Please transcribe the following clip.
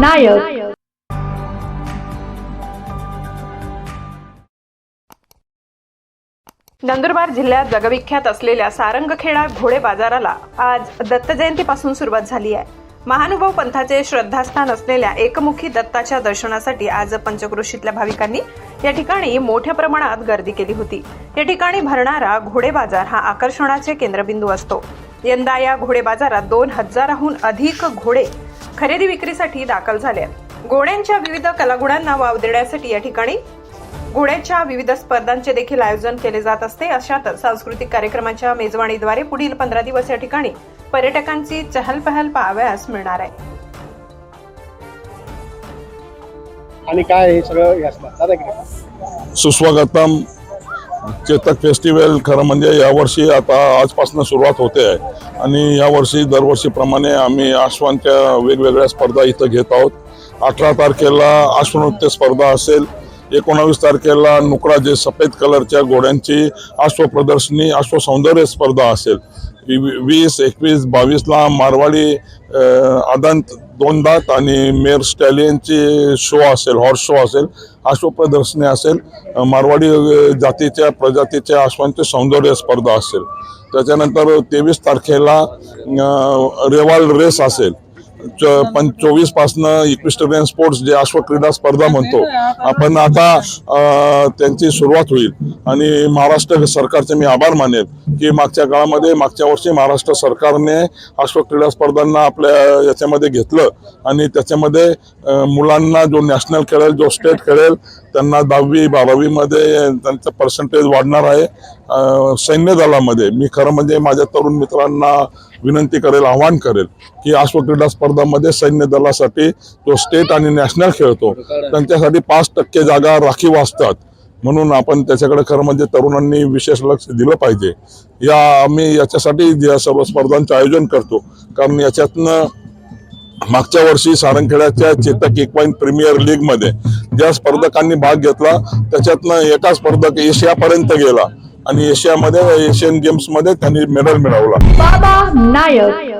नायक. नंदुरबार जिल्ह्यात जगविख्यात असलेल्या सारंगखेडा घोडे बाजाराला आज दत्त जयंतीपासून सुरुवात झाली आहे. महानुभाव पंथाचे श्रद्धास्थान असलेल्या एकमुखी दत्ताच्या दर्शनासाठी आज पंचक्रोशीतल्या भाविकांनी या ठिकाणी मोठ्या प्रमाणात गर्दी केली होती. या ठिकाणी भरणारा घोडे बाजार हा आकर्षणाचे केंद्रबिंदू असतो. यंदा या घोडे बाजारात दोन हजाराहून अधिक घोडे खरेदी विक्रीसाठी दाखल झाले आहेत. घोड्यांच्या विविध कलागुणांना वाव देण्यासाठी या ठिकाणी घोड्याच्या विविध स्पर्धांचे देखील आयोजन केले जात असते अशातच सांस्कृतिक कार्यक्रमाच्या मेजवानीद्वारे पुढील पंधरा दिवस या ठिकाणी पर्यटकांची चहलपहल पाहावयास मिळणार आहे आणि काय हे सगळं. सुस्वागतम चेतक फेस्टिवल खरं म्हणजे यावर्षी आता आजपासून सुरुवात होते आहे. आणि यावर्षी दरवर्षीप्रमाणे आम्ही आश्वांच्या वेगवेगळ्या स्पर्धा इथं घेत आहोत. अठरा तारखेला आश्वनृत्य स्पर्धा असेल. एकोणावीस तारखेला नुकडा जे सफेद कलरच्या घोड्यांची अश्व प्रदर्शनी स्पर्धा असेल. वी- वीस एकवीस बावीसला मारवाडी आदंत दोन दात आणि मेर स्टॅलियनची शो असेल हॉर्स शो असेल अश्वप्रदर्शनी असेल मारवाडी जातीच्या प्रजातीच्या अश्वांची सौंदर्य स्पर्धा असेल. त्याच्यानंतर तेवीस तारखेला रेवाल रेस असेल. पण चोवीस पासनं इक्विस्टरियन स्पोर्ट्स जे अश्व क्रीडा स्पर्धा म्हणतो आपण आता त्यांची सुरुवात होईल. आणि महाराष्ट्र सरकारचे मी आभार मानेल की मागच्या काळामध्ये मागच्या वर्षी महाराष्ट्र सरकारने अश्व क्रीडा स्पर्धांना आपल्या याच्यामध्ये घेतलं. आणि त्याच्यामध्ये मुलांना जो नॅशनल खेळेल जो स्टेट खेळेल त्यांना दहावी बारावीमध्ये त्यांचं पर्सेंटेज वाढणार आहे. सैन्य दलामध्ये मी खरं म्हणजे माझ्या तरुण मित्रांना विनंती करेल आवाहन करेल की अश्वक्रीडा स्पर्धामध्ये सैन्य दलासाठी जो स्टेट आणि नॅशनल खेळतो त्यांच्यासाठी पाच टक्के जागा राखीव असतात म्हणून आपण त्याच्याकडे खरं म्हणजे तरुणांनी विशेष लक्ष दिलं पाहिजे. या आम्ही याच्यासाठी या सर्व स्पर्धांचं आयोजन करतो. कारण याच्यातनं मागच्या वर्षी सारंगखेड्याच्या चेतक एक पॉईंट प्रीमियर लीगमध्ये ज्या स्पर्धकांनी भाग घेतला त्याच्यातनं एका स्पर्धक एशियापर्यंत गेला. आणि एशियामध्ये एशियन गेम्समध्ये त्यांनी मेडल मिळवला. बाबा नायक.